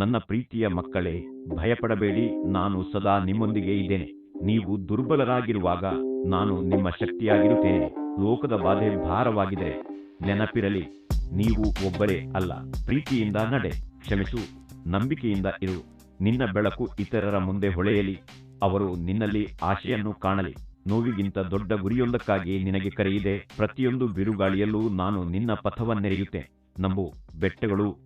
ನನ್ನ ಪ್ರೀತಿಯ ಮಕ್ಕಳೇ, ಭಯಪಡಬೇಡಿ, ನಾನು ಸದಾ ನಿಮ್ಮೊಂದಿಗೆ ಇದ್ದೇನೆ. ನೀವು ದುರ್ಬಲರಾಗಿರುವಾಗ ನಾನು ನಿಮ್ಮ ಶಕ್ತಿಯಾಗಿರುತ್ತೇನೆ. ಲೋಕದ ಬಾಧೆ ಭಾರವಾಗಿದೆ ನೆನಪಿರಲಿ, ನೀವು ಒಬ್ಬರೇ ಅಲ್ಲ. ಪ್ರೀತಿಯಿಂದ ನಡೆ, ಕ್ಷಮಿಸು, ನಂಬಿಕೆಯಿಂದ ಇರು. ನಿನ್ನ ಬೆಳಕು ಇತರರ ಮುಂದೆ ಹೊಳೆಯಲಿ. ಅವರು ನಿನ್ನಲ್ಲಿ ಆಶೆಯನ್ನು ಕಾಣಲಿ. ನೋವಿಗಿಂತ ದೊಡ್ಡ ಗುರಿಯೊಂದಕ್ಕಾಗಿ ನಿನಗೆ ಕರೆಯಿದೆ, ಪ್ರತಿಯೊಂದು ಬಿರುಗಾಳಿಯಲ್ಲೂ ನಾನು ನಿನ್ನ ಪಥವನ್ನೆರೆಯುತ್ತೆ ನಂಬು, ಬೆಟ್ಟಗಳು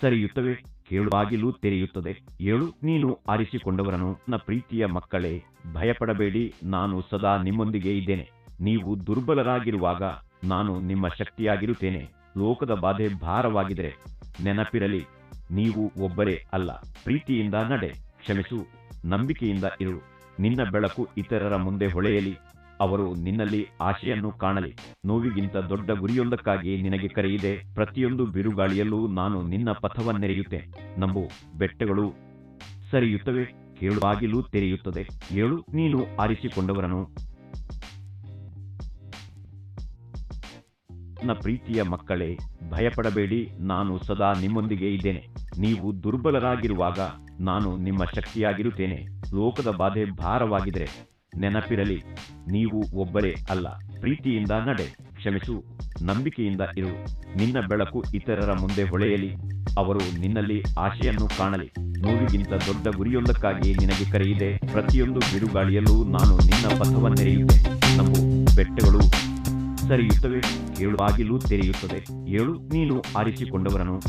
ಸರಿಯುತ್ತವೆ. ಕೇಳು ಬಾಗಿಲು ತೆರೆಯುತ್ತದೆ. ಏಳು, ನೀನು ಆರಿಸಿಕೊಂಡವರನು ನನ್ನ ಪ್ರೀತಿಯ ಮಕ್ಕಳೇ, ಭಯಪಡಬೇಡಿ, ನಾನು ಸದಾ ನಿಮ್ಮೊಂದಿಗೆ ಇದ್ದೇನೆ. ನೀವು ದುರ್ಬಲರಾಗಿರುವಾಗ ನಾನು ನಿಮ್ಮ ಶಕ್ತಿಯಾಗಿರುತ್ತೇನೆ. ಲೋಕದ ಬಾಧೆ ಭಾರವಾಗಿದ್ದರೆ ನೆನಪಿರಲಿ, ನೀವು ಒಬ್ಬರೇ ಅಲ್ಲ. ಪ್ರೀತಿಯಿಂದ ನಡೆ, ಕ್ಷಮಿಸು, ನಂಬಿಕೆಯಿಂದ ಇರು. ನಿನ್ನ ಬೆಳಕು ಇತರರ ಮುಂದೆ ಹೊಳೆಯಲಿ. ಅವರು ನಿನ್ನಲ್ಲಿ ಆಶೆಯನ್ನು ಕಾಣಲಿ. ನೋವಿಗಿಂತ ದೊಡ್ಡ ಗುರಿಯೊಂದಕ್ಕಾಗಿ ನಿನಗೆ ಕರೆಯಿದೆ, ಪ್ರತಿಯೊಂದು ಬಿರುಗಾಳಿಯಲ್ಲೂ ನಾನು ನಿನ್ನ ಪಥವನ್ನೆರೆಯುತ್ತೆ ನಂಬು, ಬೆಟ್ಟಗಳು ಸರಿಯುತ್ತವೆ, ಕೇಳು, ಬಾಗಿಲು ತೆರೆಯುತ್ತದೆ. ಏಳು, ನೀನು ಆರಿಸಿಕೊಂಡವರನು. ನನ್ನ ಪ್ರೀತಿಯ ಮಕ್ಕಳೇ, ಭಯಪಡಬೇಡಿ, ನಾನು ಸದಾ ನಿಮ್ಮೊಂದಿಗೆ ಇದ್ದೇನೆ. ನೀವು ದುರ್ಬಲರಾಗಿರುವಾಗ ನಾನು ನಿಮ್ಮ ಶಕ್ತಿಯಾಗಿರುತ್ತೇನೆ. ಲೋಕದ ಬಾಧೆ ಭಾರವಾಗಿದ್ದರೆ ನೆನಪಿರಲಿ, ನೀವು ಒಬ್ಬರೇ ಅಲ್ಲ. ಪ್ರೀತಿಯಿಂದ ನಡೆ, ಕ್ಷಮಿಸು, ನಂಬಿಕೆಯಿಂದ ಇರು. ನಿನ್ನ ಬೆಳಕು ಇತರರ ಮುಂದೆ ಹೊಳೆಯಲಿ. ಅವರು ನಿನ್ನಲ್ಲಿ ಆಶೆಯನ್ನು ಕಾಣಲಿ. ನೋವಿಗಿಂತ ದೊಡ್ಡ ಗುರಿಯೊಂದಕ್ಕಾಗಿ ನಿನಗೆ ಕರೆಯಿದೆ. ಪ್ರತಿಯೊಂದು ಬಿರುಗಾಳಿಯಲ್ಲೂ ನಾನು ನಿನ್ನ ಪಥವನ್ನೆರೆಯುತ್ತೆ ನಮ್ಮ ಬೆಟ್ಟಗಳು ಸರಿಯುತ್ತವೆ ಏಳು ಬಾಗಿಲು ತೆರೆಯುತ್ತದೆ. ಏಳು, ನೀನು ಆರಿಸಿಕೊಂಡವರನು.